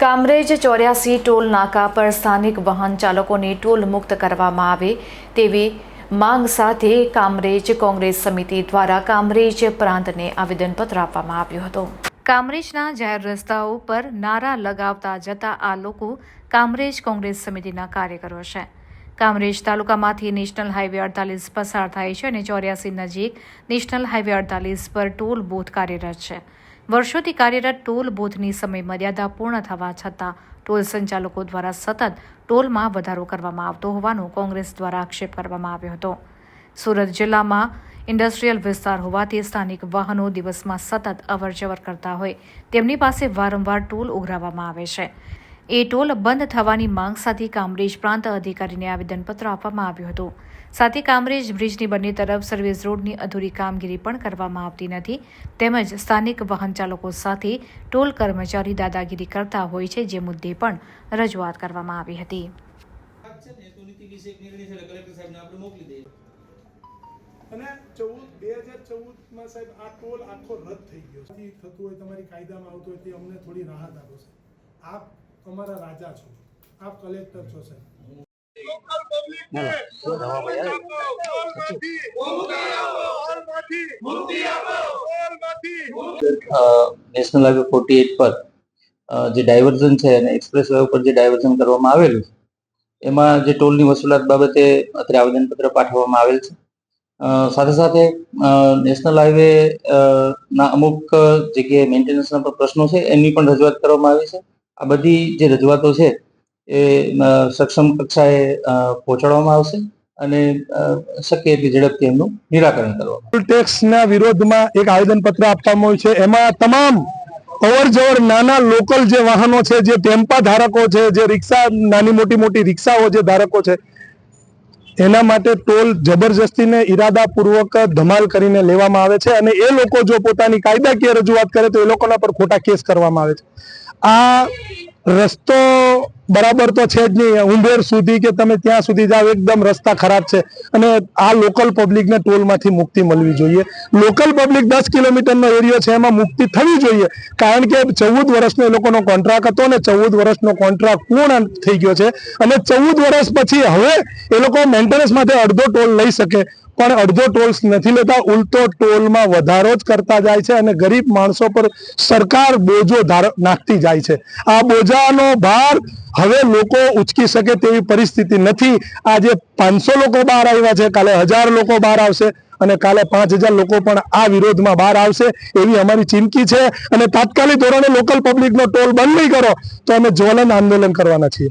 કામરેજ ચોર્યાસી ટોલ નાકા પર સ્થાનિક વાહન ચાલકોને ટોલ મુક્ત કરવામાં આવે તેવી માંગ સાથે કામરેજ કોંગ્રેસ સમિતિ દ્વારા કામરેજ પ્રાંતને આવેદનપત્ર આપવામાં આવ્યું હતું. કામરેજના જાહેર રસ્તાઓ પર નારા લગાવતા જતા આ લોકો કામરેજ કોંગ્રેસ સમિતિના કાર્યકરો છે. કામરેજ તાલુકામાંથી નેશનલ હાઇવે અડતાલીસ પસાર થાય છે અને ચોર્યાસી નજીક નેશનલ હાઇવે અડતાલીસ પર ટોલ બૂથ કાર્યરત છે. વર્ષોથી કાર્યરત ટોલ બૂથની સમય મર્યાદા પૂર્ણ થવા છતાં ટોલ સંચાલકો દ્વારા સતત ટોલમાં વધારો કરવામાં આવતો હોવાનો કોંગ્રેસ દ્વારા આક્ષેપ કરવામાં આવ્યો હતો. સુરત જિલ્લામાં ઇન્ડસ્ટ્રીયલ વિસ્તાર હોવાથી સ્થાનિક વાહનો દિવસમાં સતત અવરજવર કરતા હોય, તેમની પાસે વારંવાર ટોલ ઉઘરાવવામાં આવે છે. એ ટોલ બંધ થવાની માંગ સાથે કામરેજ પ્રાંત અધિકારીને આવેદનપત્ર આપવામાં આવ્યું હતું. સાથે કામરેજ બ્રિજની બંને તરફ સર્વિસ રોડની અધૂરી કામગીરી પણ કરવામાં આવતી નથી. તેમજ સ્થાનિક વાહન ચાલકો સાથે ટોલ કર્મચારી દાદાગીરી કરતા હોય છે જે મુદ્દે પણ રજૂઆત કરવામાં આવી હતી. અને ચૌદ, બે હજાર ચૌદમાં સાહેબ આ ટોલ આખો રદ થઈ ગયો. થતું હોય તમારી કાયદામાં આવતું હોય તે અમને થોડી રાહત આપો છે આપ અમારા રાજા છો. આપ કલેક્ટર છો સાહેબ. નેશનલ હાઈવે ફોર્ટી એટ પર જે ડાયવર્ઝન છે અને એક્સપ્રેસ વે ઉપર જે ડાયવર્ઝન કરવામાં આવેલું છે એમાં જે ટોલની વસૂલાત બાબતે અત્યારે આવેદનપત્ર પાઠવવામાં આવેલ છે. અ, સાથે સાથે નેશનલ હાઈવે ના અમુક જગ્યાએ મેન્ટેનન્સના પણ પ્રશ્નો છે એની પણ રજૂઆત કરવામાં આવી છે. આ બધી જે રજૂઆતો છે એ સક્ષમ કક્ષાએ પહોંચાડવામાં આવશે અને શક્ય એટલી ઝડપથી એમનું નિરાકરણ કરવા ટેક્સના વિરોધમાં એક આવેદનપત્ર આપવામાં આવ્યું છે. એમાં તમામ અવર જવર નાના લોકલ જે વાહનો છે, જે ટેમ્પા ધારકો છે, જે રિક્ષા, નાની મોટી મોટી રિક્ષાઓ જે ધારકો છે એના માટે ટોલ જબરજસ્તીને ઈરાદાપૂર્વક ધમાલ કરીને લેવામાં આવે છે અને એ લોકો જો પોતાની કાયદાકીય રજૂઆત કરે તો એ લોકોના પર ખોટા કેસ કરવામાં આવે છે. આ રસ્તો બરાબર તો છે જ નહીં. ઉંબેર સુધી કે તમે ત્યાં સુધી જાઓ, એકદમ રસ્તા ખરાબ છે. અને આ લોકલ પબ્લિકને ટોલમાંથી મુક્તિ મળવી જોઈએ. લોકલ પબ્લિક દસ કિલોમીટરનો એરિયો છે, એમાં મુક્તિ થવી જોઈએ. કારણ કે ચૌદ વર્ષનો એ લોકોનો કોન્ટ્રાક્ટ હતો અને ચૌદ વર્ષનો કોન્ટ્રાક્ટ પૂર્ણ થઈ ગયો છે. અને ચૌદ વર્ષ પછી હવે એ લોકો મેન્ટેનન્સ માટે અડધો ટોલ લઈ શકે. પણ અડધો ટોલ્સ નથી લેતા, ઉલટો ટોલમાં વધારો જ કરતા જાય છે અને ગરીબ માણસો પર સરકાર બોજો નાખતી જાય છે. આ બોજાનો ભાર હવે લોકો ઉચકી શકે તેવી પરિસ્થિતિ નથી. આજે પાંચસો લોકો બહાર આવ્યા છે, કાલે હજાર લોકો બહાર આવશે અને કાલે પાંચ હજાર લોકો પણ આ વિરોધમાં બહાર આવશે એવી અમારી ચીમકી છે. અને તાત્કાલિક ધોરણે લોકલ પબ્લિકનો ટોલ બંધ નહીં કરો, તો અમે જ્વલન આંદોલન કરવાના છીએ.